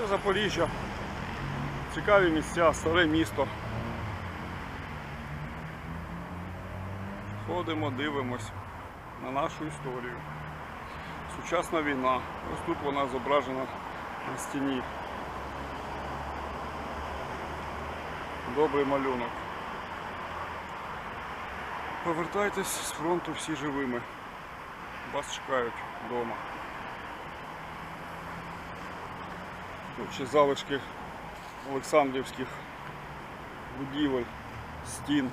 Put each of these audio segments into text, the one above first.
Це Запоріжжя. Цікаві місця, старе місто. Ходимо, дивимось на нашу історію. Сучасна війна. Ось тут вона зображена на стіні. Добрий малюнок. Повертайтесь з фронту всі живими. Вас чекають вдома. Ще залишки Олександрівських будівель, стін.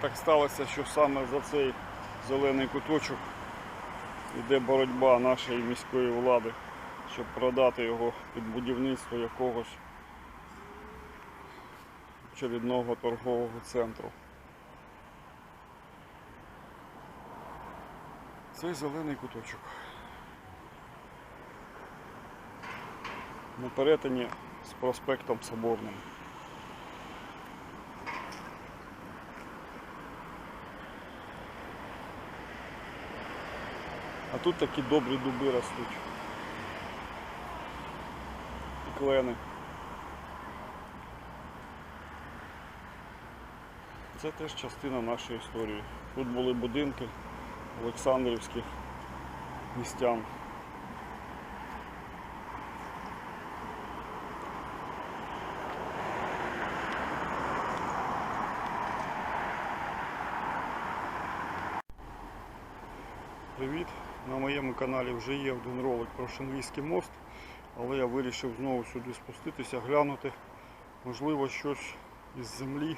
Так сталося, що саме за цей зелений куточок йде боротьба нашої міської влади, щоб продати його під будівництво якогось очередного торгового центру. Цей зелений куточок. На перетині з проспектом Соборним. А тут такі добрі дуби ростуть. І клени. Це теж частина нашої історії. Тут були будинки Олександрівських містян. Привіт! На моєму каналі вже є один ролик про Шенвійський мост, але я вирішив знову сюди спуститися, глянути. Можливо, щось із землі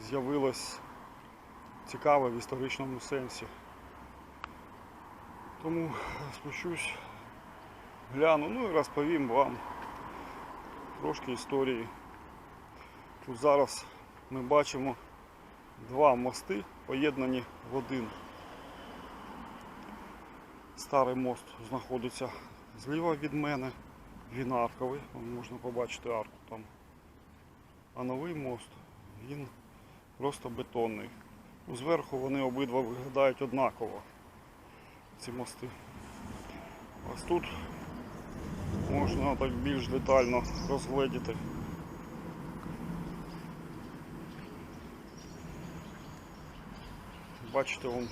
з'явилось цікаве в історичному сенсі. Тому спущусь, гляну, ну і розповім вам трошки історії. Тут зараз ми бачимо два мости поєднані в один. Старий мост знаходиться зліва від мене, він арковий, можна побачити арку там. А новий мост, він просто бетонний. Зверху вони обидва виглядають однаково, ці мости. Ось тут можна так більш детально розгледіти. Бачите, вон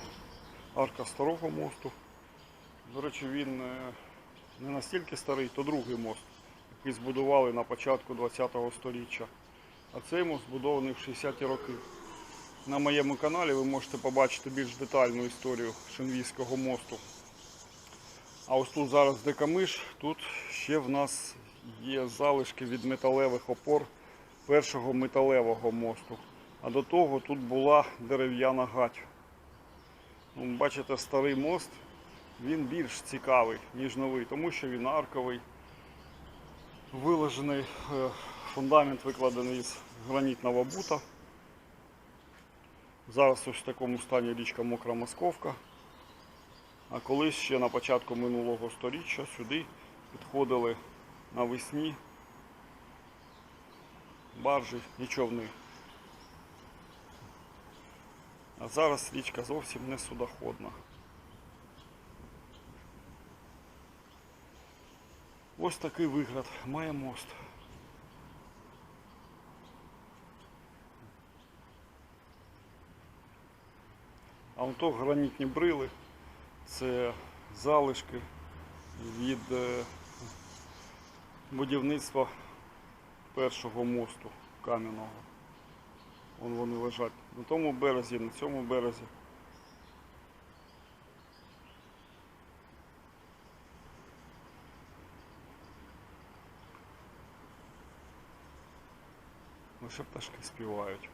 арка старого мосту. До речі, він е, не настільки старий, то другий мост, який збудували на початку ХХ століття. А цей мост збудований в 60-ті роки. На моєму каналі ви можете побачити більш детальну історію Шенвійського мосту. А ось тут зараз де камиш, тут ще в нас є залишки від металевих опор першого металевого мосту. А до того тут була дерев'яна гать. Ну, Бачите, старий мост, він більш цікавий, ніж новий, тому що він арковий, виложений, е, фундамент викладений з гранітного бута. Зараз ось в такому стані річка Мокра Московка. А колись ще на початку минулого століття сюди підходили навесні баржі і човни. А зараз річка зовсім не судоходна. Ось такий вигляд має мост. А то гранітні брили. Це залишки від е, будівництва першого мосту кам'яного. Вон вони лежать на тому березі, на цьому березі. Лише пташки співають.